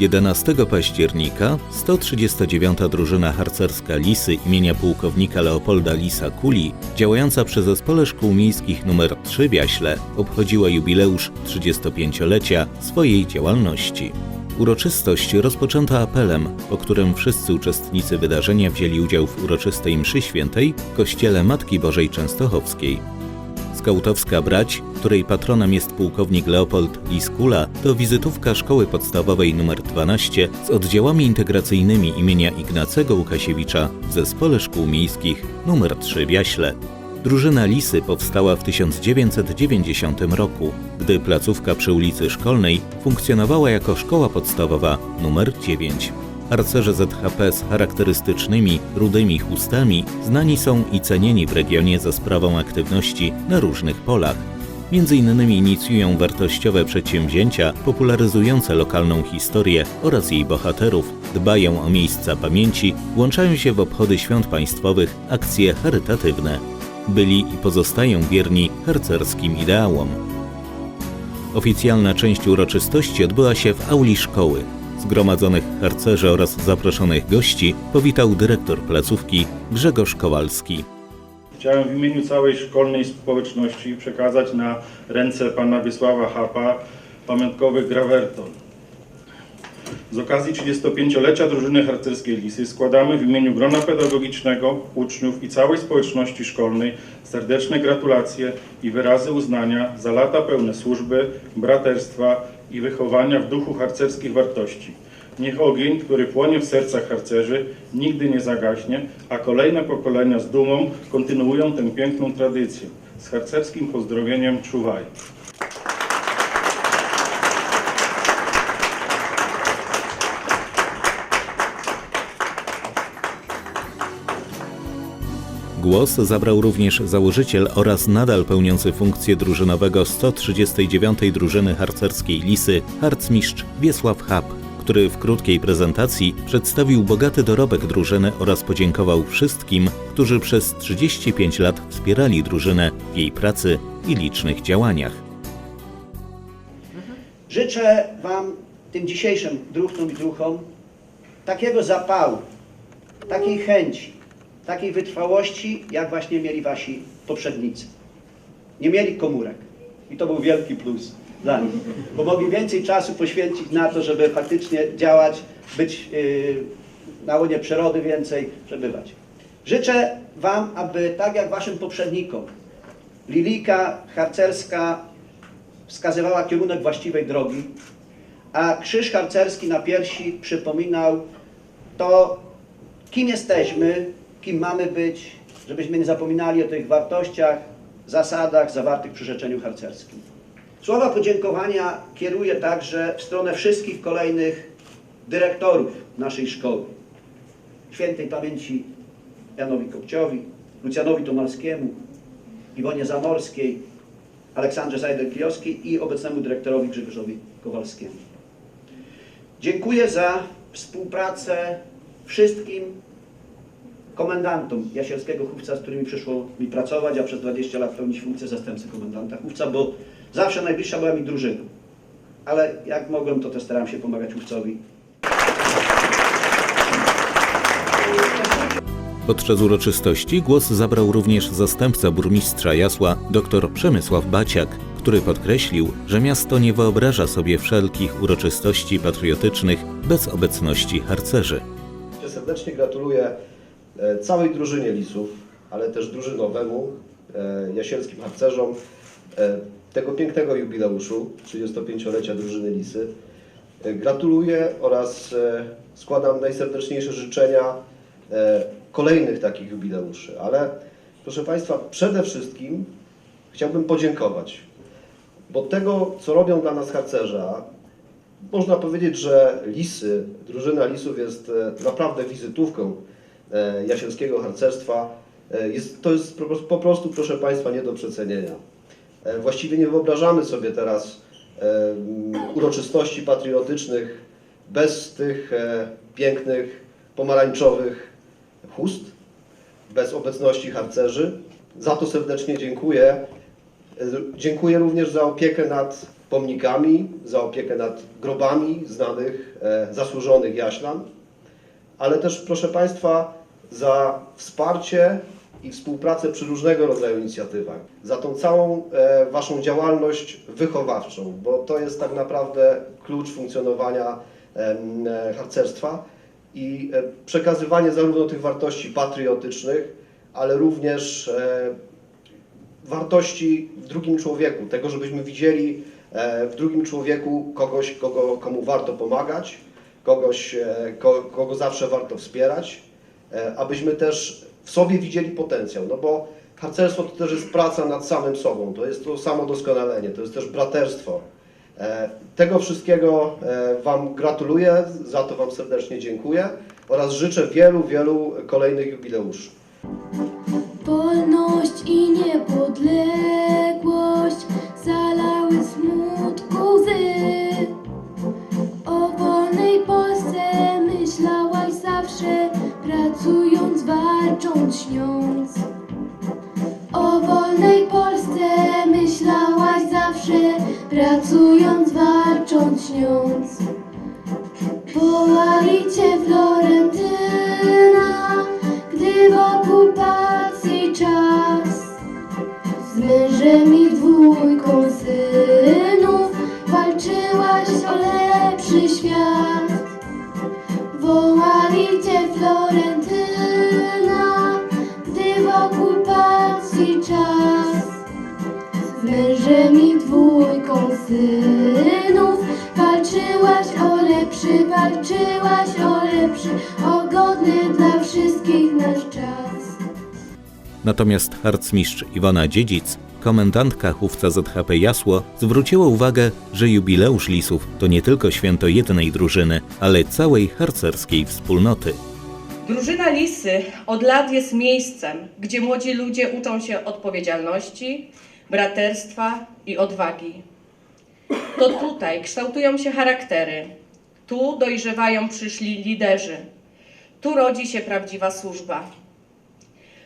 11 października 139. drużyna harcerska Lisy imienia pułkownika Leopolda Lisa Kuli, działająca przy Zespole Szkół Miejskich nr 3 w Jaśle, obchodziła jubileusz 35-lecia swojej działalności. Uroczystość rozpoczęto apelem, po którym wszyscy uczestnicy wydarzenia wzięli udział w uroczystej mszy świętej w kościele Matki Bożej Częstochowskiej. Skautowska Brać, której patronem jest pułkownik Leopold Liskula, to wizytówka szkoły podstawowej nr 12 z oddziałami integracyjnymi imienia Ignacego Łukasiewicza w Zespole Szkół Miejskich nr 3 w Jaśle. Drużyna Lisy powstała w 1990 roku, gdy placówka przy ulicy Szkolnej funkcjonowała jako szkoła podstawowa nr 9. Harcerze ZHP z charakterystycznymi, rudymi chustami znani są i cenieni w regionie za sprawą aktywności na różnych polach. Między innymi inicjują wartościowe przedsięwzięcia popularyzujące lokalną historię oraz jej bohaterów, dbają o miejsca pamięci, włączają się w obchody świąt państwowych, akcje charytatywne. Byli i pozostają wierni harcerskim ideałom. Oficjalna część uroczystości odbyła się w auli szkoły. Zgromadzonych harcerzy oraz zaproszonych gości powitał dyrektor placówki Grzegorz Kowalski. Chciałem w imieniu całej szkolnej społeczności przekazać na ręce pana Wiesława Hapa pamiątkowy grawerton. Z okazji 35-lecia drużyny harcerskiej Lisy składamy w imieniu grona pedagogicznego, uczniów i całej społeczności szkolnej serdeczne gratulacje i wyrazy uznania za lata pełne służby, braterstwa i wychowania w duchu harcerskich wartości. Niech ogień, który płonie w sercach harcerzy, nigdy nie zagaśnie, a kolejne pokolenia z dumą kontynuują tę piękną tradycję. Z harcerskim pozdrowieniem czuwaj. Głos zabrał również założyciel oraz nadal pełniący funkcję drużynowego 139. drużyny harcerskiej Lisy, harcmistrz Wiesław Hap, który w krótkiej prezentacji przedstawił bogaty dorobek drużyny oraz podziękował wszystkim, którzy przez 35 lat wspierali drużynę w jej pracy i licznych działaniach. Życzę Wam, tym dzisiejszym druhnom i druhom, takiego zapału, takiej chęci, takiej wytrwałości, jak właśnie mieli Wasi poprzednicy. Nie mieli komórek. I to był wielki plus dla nich, bo mogli więcej czasu poświęcić na to, żeby faktycznie działać, być yy, na łonie przyrody więcej, przebywać. Życzę Wam, aby tak jak Waszym poprzednikom, Lilika harcerska wskazywała kierunek właściwej drogi, a krzyż harcerski na piersi przypominał to, kim jesteśmy, kim mamy być, żebyśmy nie zapominali o tych wartościach, zasadach zawartych w przyrzeczeniu harcerskim. Słowa podziękowania kieruję także w stronę wszystkich kolejnych dyrektorów naszej szkoły. Świętej pamięci Janowi Kopciowi, Lucjanowi Tomalskiemu, Iwonie Zamorskiej, Aleksandrze Zajder-Kijowskiej i obecnemu dyrektorowi Grzegorzowi Kowalskiemu. Dziękuję za współpracę wszystkim komendantom Jasielskiego Chówca, z którymi przyszło mi pracować, a przez 20 lat pełnić funkcję zastępcy komendanta Chówca, bo zawsze najbliższa była mi drużyna. Ale jak mogłem, to też starałem się pomagać Chówcowi. Podczas uroczystości głos zabrał również zastępca burmistrza Jasła dr Przemysław Baciak, który podkreślił, że miasto nie wyobraża sobie wszelkich uroczystości patriotycznych bez obecności harcerzy. Serdecznie gratuluję całej drużynie Lisów, ale też drużynowemu, e, jasielskim harcerzom e, tego pięknego jubileuszu 35-lecia drużyny Lisy. E, Gratuluję oraz e, składam najserdeczniejsze życzenia e, kolejnych takich jubileuszy, ale proszę Państwa, przede wszystkim chciałbym podziękować, bo tego, co robią dla nas harcerza, można powiedzieć, że Lisy, drużyna Lisów jest e, naprawdę wizytówką e, jasielskiego harcerstwa. E, Jest, to jest po prostu- po prostu, proszę Państwa, nie do przecenienia. E, Właściwie nie wyobrażamy sobie teraz e, m, uroczystości patriotycznych bez tych e, pięknych, pomarańczowych chust, bez obecności harcerzy. Za to serdecznie dziękuję. E, Dziękuję również za opiekę nad pomnikami, za opiekę nad grobami znanych, e, zasłużonych jaślan, ale też, proszę Państwa, za wsparcie i współpracę przy różnego rodzaju inicjatywach, za tą całą e, Waszą działalność wychowawczą, bo to jest tak naprawdę klucz funkcjonowania e, harcerstwa i e, przekazywanie zarówno tych wartości patriotycznych, ale również wartości w drugim człowieku, tego, żebyśmy widzieli w drugim człowieku kogoś, kogo, komu warto pomagać, kogoś, ko, kogo zawsze warto wspierać, abyśmy też w sobie widzieli potencjał, no bo harcerstwo to też jest praca nad samym sobą, to jest to samodoskonalenie, to jest też braterstwo. E, Tego wszystkiego e, Wam gratuluję, za to Wam serdecznie dziękuję oraz życzę wielu, wielu kolejnych jubileuszy. Wolność i niepodległość O wolnej Polsce myślałaś zawsze, pracując, walcząc, śniąc. Natomiast harcmistrz Iwona Dziedzic, komendantka chówca ZHP Jasło, zwróciła uwagę, że jubileusz Lisów to nie tylko święto jednej drużyny, ale całej harcerskiej wspólnoty. Drużyna Lisy od lat jest miejscem, gdzie młodzi ludzie uczą się odpowiedzialności, braterstwa i odwagi. To tutaj kształtują się charaktery, tu dojrzewają przyszli liderzy, tu rodzi się prawdziwa służba.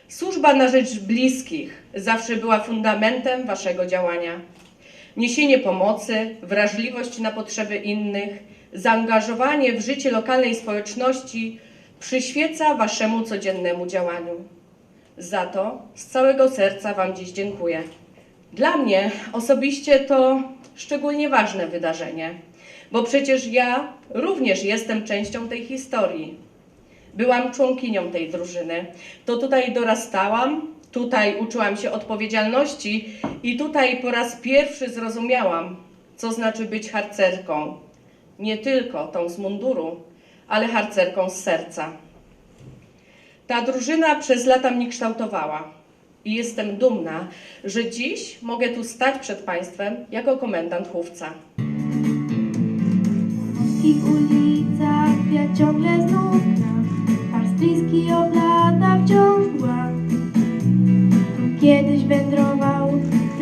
Służba na rzecz bliskich zawsze była fundamentem waszego działania. Niesienie pomocy, wrażliwość na potrzeby innych, zaangażowanie w życie lokalnej społeczności przyświeca waszemu codziennemu działaniu. Za to z całego serca Wam dziś dziękuję. Dla mnie osobiście to szczególnie ważne wydarzenie, bo przecież ja również jestem częścią tej historii. Byłam członkinią tej drużyny. To tutaj dorastałam, tutaj uczyłam się odpowiedzialności i tutaj po raz pierwszy zrozumiałam, co znaczy być harcerką. Nie tylko tą z munduru, ale harcerką z serca. Ta drużyna przez lata mnie kształtowała i jestem dumna, że dziś mogę tu stać przed Państwem jako komendant chówca. polskich ulicach ciągle znów od lata wciąż kiedyś wędrował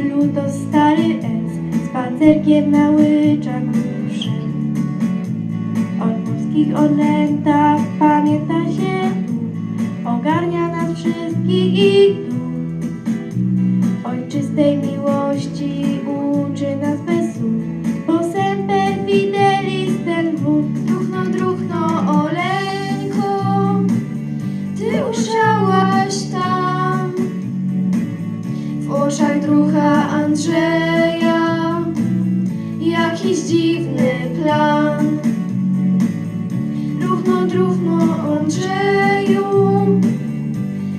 luto stary S, spacerkiem na łyczach wszedł. Od polskich odlętach pamięta się ogarnia nas wszystkich i Andrzeja jakiś dziwny plan. Druchno, druchno, Andrzeju,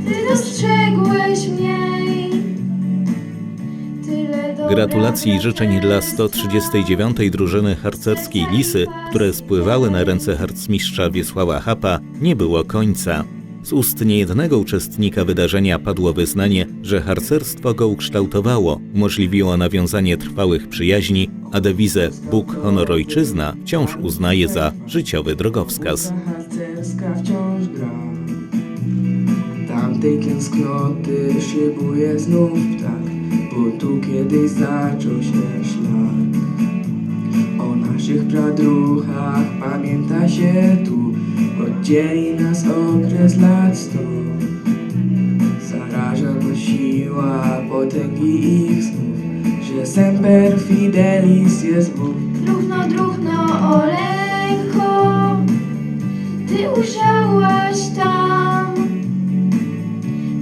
ty dostrzegłeś mnie. Gratulacji i życzeń dla 139. drużyny harcerskiej Lisy, które spływały na ręce harcmistrza Wiesława Hapa, nie było końca. Z ust niejednego uczestnika wydarzenia padło wyznanie, że harcerstwo go ukształtowało, umożliwiło nawiązanie trwałych przyjaźni, a dewizę Bóg, honor, ojczyzna wciąż uznaje za życiowy drogowskaz. Tamtej tęsknoty szybuje znów ptak Bo tu kiedyś zaczął się szlak O naszych pradruchach pamięta się tu Oddzieli nas okres lat stu Zaraża go siła potęgi ich snów że semper fidelis jest Bóg. Druchno, druchno, Oleńko, ty ujrzałaś tam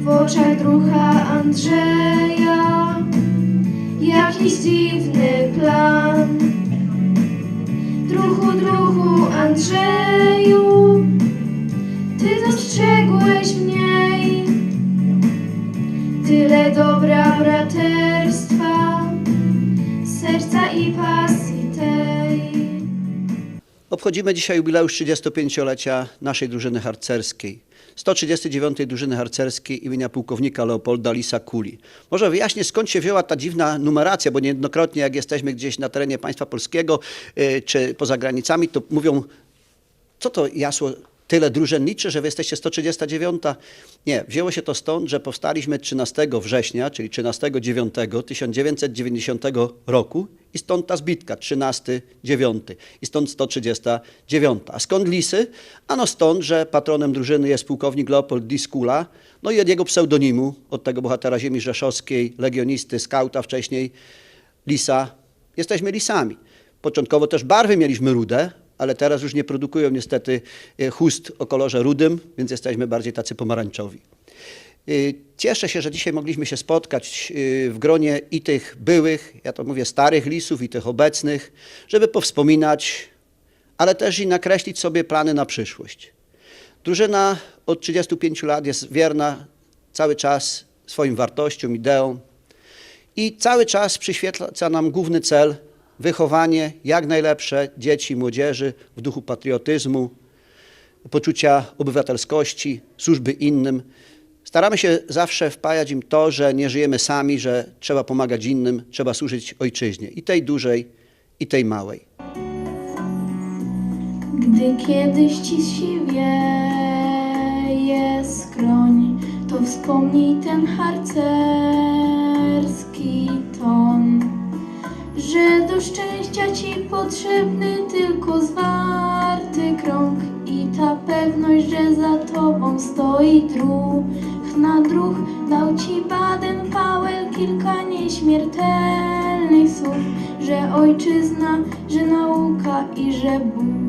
w oczach drucha Andrzeja jakiś dziwny plan. Druchu, druchu, Andrzeju, ty dostrzegłeś w niej tyle dobra braterstwa, serca i pasji tej. Obchodzimy dzisiaj jubileusz 35-lecia naszej drużyny harcerskiej. 139. drużyny harcerskiej imienia pułkownika Leopolda Lisa Kuli. Może wyjaśnię, skąd się wzięła ta dziwna numeracja, bo niejednokrotnie jak jesteśmy gdzieś na terenie państwa polskiego y, czy poza granicami, to mówią, co to jasło tyle drużyn liczy, że wy jesteście 139? Nie, wzięło się to stąd, że powstaliśmy 13 września, czyli 13.9 1990 roku i stąd ta zbitka 13.9 i stąd 139. A skąd lisy? Ano stąd, że patronem drużyny jest pułkownik Leopold Diskula, no i od jego pseudonimu, od tego bohatera ziemi rzeszowskiej, legionisty, skauta wcześniej, lisa, jesteśmy lisami. Początkowo też barwy mieliśmy rude, ale teraz już nie produkują niestety e, chust o kolorze rudym, więc jesteśmy bardziej tacy pomarańczowi. Y, Cieszę się, że dzisiaj mogliśmy się spotkać y, w gronie i tych byłych, ja to mówię starych lisów, i tych obecnych, żeby powspominać, ale też i nakreślić sobie plany na przyszłość. Drużyna od 35 lat jest wierna cały czas swoim wartościom, ideom i cały czas przyświeca nam główny cel wychowanie jak najlepsze dzieci i młodzieży w duchu patriotyzmu, poczucia obywatelskości, służby innym. Staramy się zawsze wpajać im to, że nie żyjemy sami, że trzeba pomagać innym, trzeba służyć ojczyźnie i tej dużej, i tej małej. Gdy kiedyś ci siwieje skroń, to wspomnij ten harcerski ton, że do szczęścia ci potrzebny tylko zwarty krąg i ta pewność, że za tobą stoi druh na druh dał ci Baden Powell kilka nieśmiertelnych słów, że ojczyzna, że nauka i że Bóg.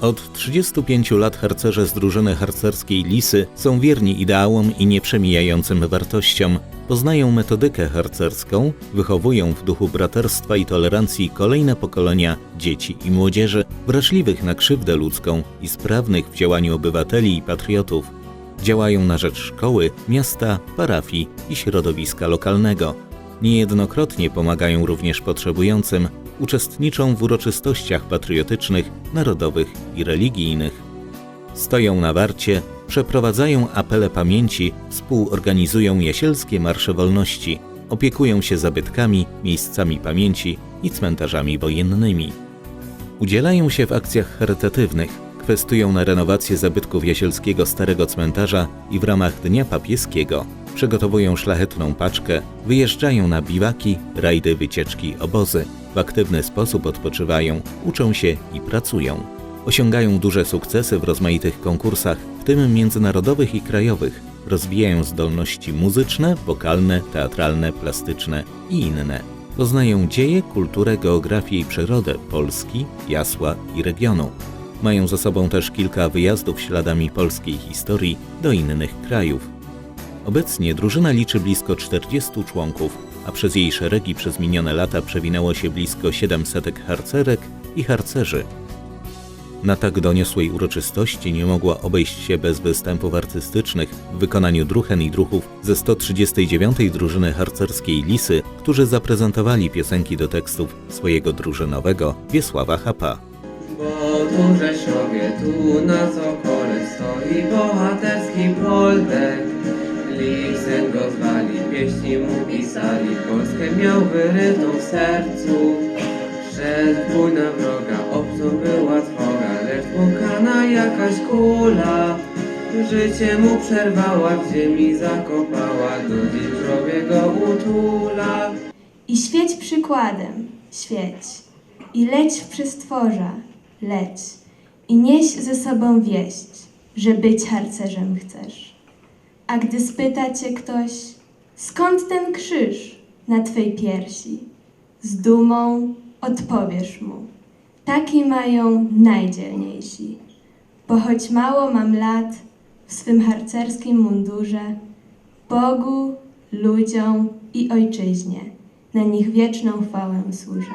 Od 35 lat harcerze z drużyny harcerskiej Lisy są wierni ideałom i nieprzemijającym wartościom. Poznają metodykę harcerską, wychowują w duchu braterstwa i tolerancji kolejne pokolenia dzieci i młodzieży, wrażliwych na krzywdę ludzką i sprawnych w działaniu obywateli i patriotów. Działają na rzecz szkoły, miasta, parafii i środowiska lokalnego. Niejednokrotnie pomagają również potrzebującym, uczestniczą w uroczystościach patriotycznych, narodowych i religijnych. Stoją na warcie, przeprowadzają apele pamięci, współorganizują jasielskie marsze wolności, opiekują się zabytkami, miejscami pamięci i cmentarzami wojennymi. Udzielają się w akcjach charytatywnych, kwestują na renowację zabytków jasielskiego Starego Cmentarza i w ramach Dnia Papieskiego przygotowują szlachetną paczkę, wyjeżdżają na biwaki, rajdy, wycieczki, obozy. W aktywny sposób odpoczywają, uczą się i pracują. Osiągają duże sukcesy w rozmaitych konkursach, tym międzynarodowych i krajowych. Rozwijają zdolności muzyczne, wokalne, teatralne, plastyczne i inne. Poznają dzieje, kulturę, geografię i przyrodę Polski, Jasła i regionu. Mają za sobą też kilka wyjazdów śladami polskiej historii do innych krajów. Obecnie drużyna liczy blisko 40 członków, a przez jej szeregi przez minione lata przewinęło się blisko 700 harcerek i harcerzy. Na tak doniosłej uroczystości nie mogła obejść się bez występów artystycznych w wykonaniu druhen i druchów ze 139. drużyny harcerskiej Lisy, którzy zaprezentowali piosenki do tekstów swojego drużynowego Wiesława Hapa. Bo tu Rzeszowie, tu na Sokole stoi bohaterski Poldek. Lisem go zwali, pieśni mu pisali, Polskę miał wyrytą w sercu. Szedł na wroga, obcą była pukana jakaś kula. Życie mu przerwała, w ziemi zakopała, do grobie go utula. I świeć przykładem, świeć. I leć w przestworza, leć. I nieś ze sobą wieść, że być harcerzem chcesz. A gdy spyta cię ktoś, skąd ten krzyż? na Twej piersi. Z dumą odpowiesz mu. Taki mają najdzielniejsi. Bo choć mało mam lat w swym harcerskim mundurze, Bogu, ludziom i ojczyźnie na nich wieczną chwałę służę.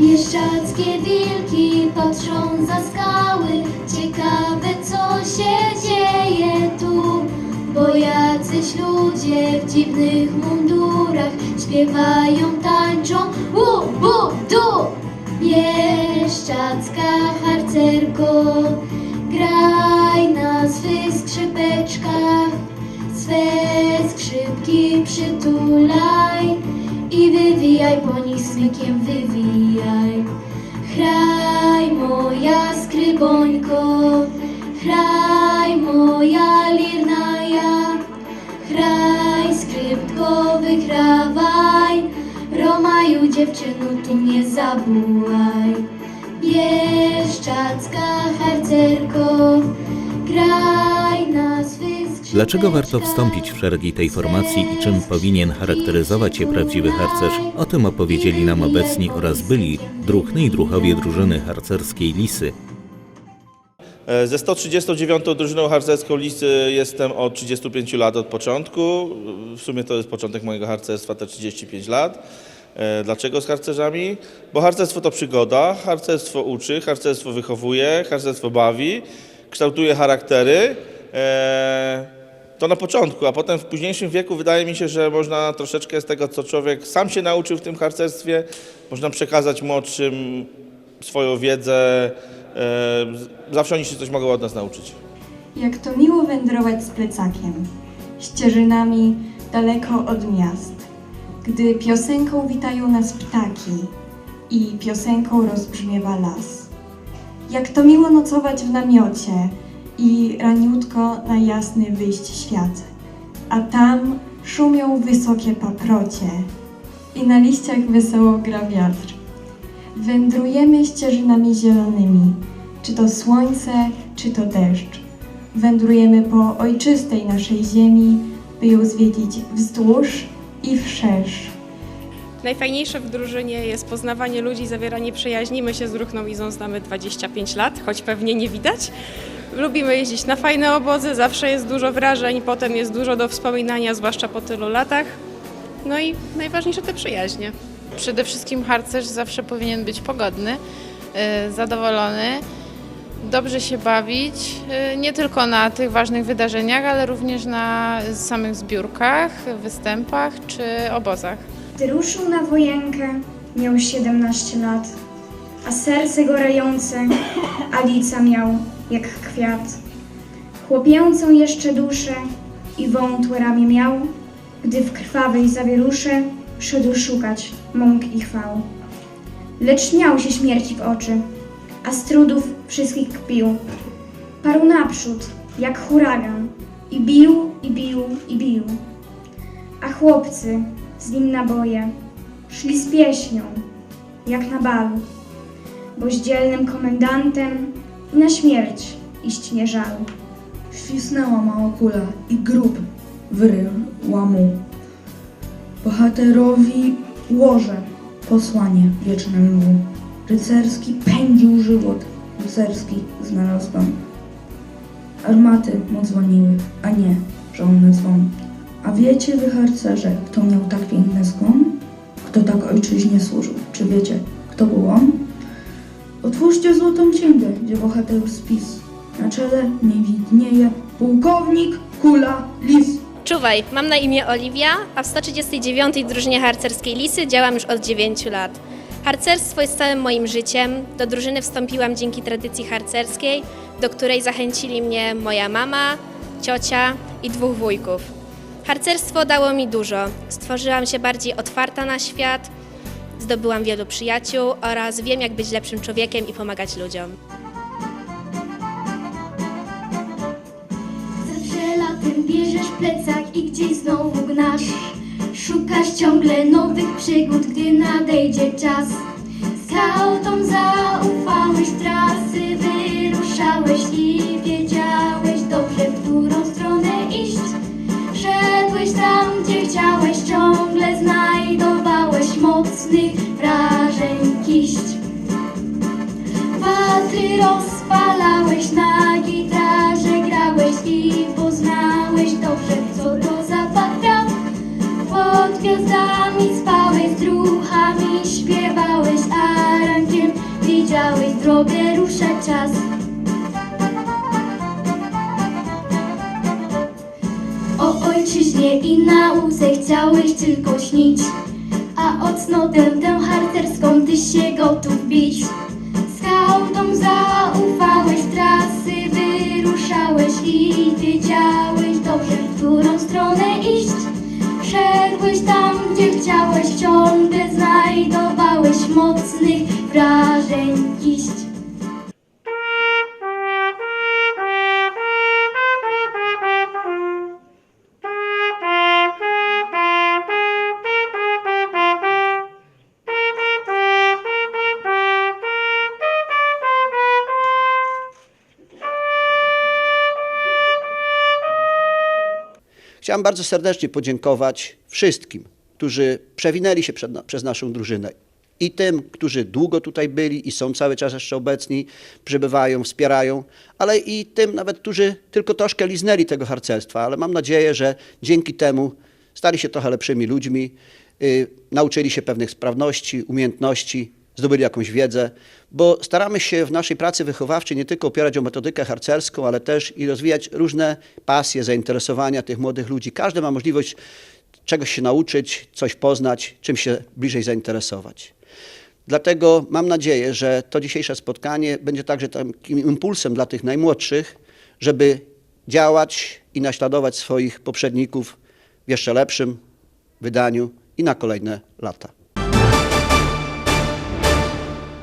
Bieszczackie wilki patrzą za skały, ciekawe co się dzieje tu, bo jacyś ludzie w dziwnych mundurach śpiewają, tańczą, wu, bu, du. Bieszczacka harcerko, graj na swych skrzypeczkach, swe skrzypki przytulaj i wywijaj po nich smykiem wywijaj. Chraj moja skrybońko, chraj moja lirnaja, chraj skrypko wykrawaj, Romaju dziewczynu ty nie zabułaj. Bieszczacka harcerko, graj na swych. Dlaczego warto wstąpić w szeregi tej formacji i czym powinien charakteryzować się prawdziwy harcerz? O tym opowiedzieli nam obecni oraz byli druhny i druhowie drużyny harcerskiej Lisy. E, Ze 139 drużyną harcerską Lisy jestem od 35 lat od początku. W sumie to jest początek mojego harcerstwa, te 35 lat. E, Dlaczego z harcerzami? Bo harcerstwo to przygoda, harcerstwo uczy, harcerstwo wychowuje, harcerstwo bawi, kształtuje charaktery. E, To na początku, a potem w późniejszym wieku wydaje mi się, że można troszeczkę z tego, co człowiek sam się nauczył w tym harcerstwie, można przekazać młodszym swoją wiedzę. E, Zawsze oni się coś mogą od nas nauczyć. Jak to miło wędrować z plecakiem, ścieżynami daleko od miast, gdy piosenką witają nas ptaki i piosenką rozbrzmiewa las. Jak to miło nocować w namiocie i raniutko na jasny wyjść świat, a tam szumią wysokie paprocie i na liściach wesoło gra wiatr. Wędrujemy ścieżynami zielonymi, czy to słońce, czy to deszcz. Wędrujemy po ojczystej naszej ziemi, by ją zwiedzić wzdłuż i wszerz. Najfajniejsze w drużynie jest poznawanie ludzi, zawieranie przyjaźni. My się z Ruchną Izą znamy 25 lat, choć pewnie nie widać. Lubimy jeździć na fajne obozy, zawsze jest dużo wrażeń, potem jest dużo do wspominania, zwłaszcza po tylu latach. No i najważniejsze te przyjaźnie. Przede wszystkim harcerz zawsze powinien być pogodny, y, zadowolony, dobrze się bawić, y, nie tylko na tych ważnych wydarzeniach, ale również na samych zbiórkach, występach czy obozach. Gdy ruszył na wojenkę, miał 17 lat, a serce gorejące Alica miał jak kwiat. Chłopięcą jeszcze duszę i wątłe ramię miał, gdy w krwawej zawierusze szedł szukać mąk i chwał. Lecz śmiał się śmierci w oczy, a z trudów wszystkich kpił. Parł naprzód, jak huragan, i bił, i bił, i bił. A chłopcy z nim naboje szli z pieśnią, jak na balu, bo z dzielnym komendantem i na śmierć iść nie żal. Świsnęła mała kula i grób wyryła mu. Bohaterowi łoże posłanie wieczne mu. Rycerski pędził żywot, rycerski znalazł dom. Armaty mu dzwoniły, a nie żonny dzwon. A wiecie wy harcerze, kto miał tak piękny zgon? Kto tak ojczyźnie służył? Czy wiecie, kto był on? Otwórzcie złotą księgę, gdzie bohaterów spis. Na czele nie widnieje pułkownik Kula Lis. Czuwaj, mam na imię Oliwia, a w 139 drużynie harcerskiej Lisy działam już od 9 lat. Harcerstwo jest całym moim życiem. Do drużyny wstąpiłam dzięki tradycji harcerskiej, do której zachęcili mnie moja mama, ciocia i dwóch wujków. Harcerstwo dało mi dużo. Stworzyłam się bardziej otwarta na świat, zdobyłam wielu przyjaciół oraz wiem, jak być lepszym człowiekiem i pomagać ludziom. Zawsze latem bierzesz plecak i gdzieś znowu gnasz. Szukasz ciągle nowych przygód, gdy nadejdzie czas. Skautom zaufałeś trasy, wyruszałeś i wiedziałeś dobrze, w którą stronę iść. Szedłeś tam, gdzie chciałeś, ciągle znajdowałeś mocnych wrażeń kiść. Chciałem bardzo serdecznie podziękować wszystkim, którzy przewinęli się przed, przez naszą drużynę. I tym, którzy długo tutaj byli i są cały czas jeszcze obecni, przybywają, wspierają, ale i tym nawet, którzy tylko troszkę liznęli tego harcerstwa. Ale mam nadzieję, że dzięki temu stali się trochę lepszymi ludźmi, y, nauczyli się pewnych sprawności, umiejętności, zdobyli jakąś wiedzę, bo staramy się w naszej pracy wychowawczej nie tylko opierać o metodykę harcerską, ale też i rozwijać różne pasje, zainteresowania tych młodych ludzi. Każdy ma możliwość czegoś się nauczyć, coś poznać, czym się bliżej zainteresować. Dlatego mam nadzieję, że to dzisiejsze spotkanie będzie także takim impulsem dla tych najmłodszych, żeby działać i naśladować swoich poprzedników w jeszcze lepszym wydaniu i na kolejne lata.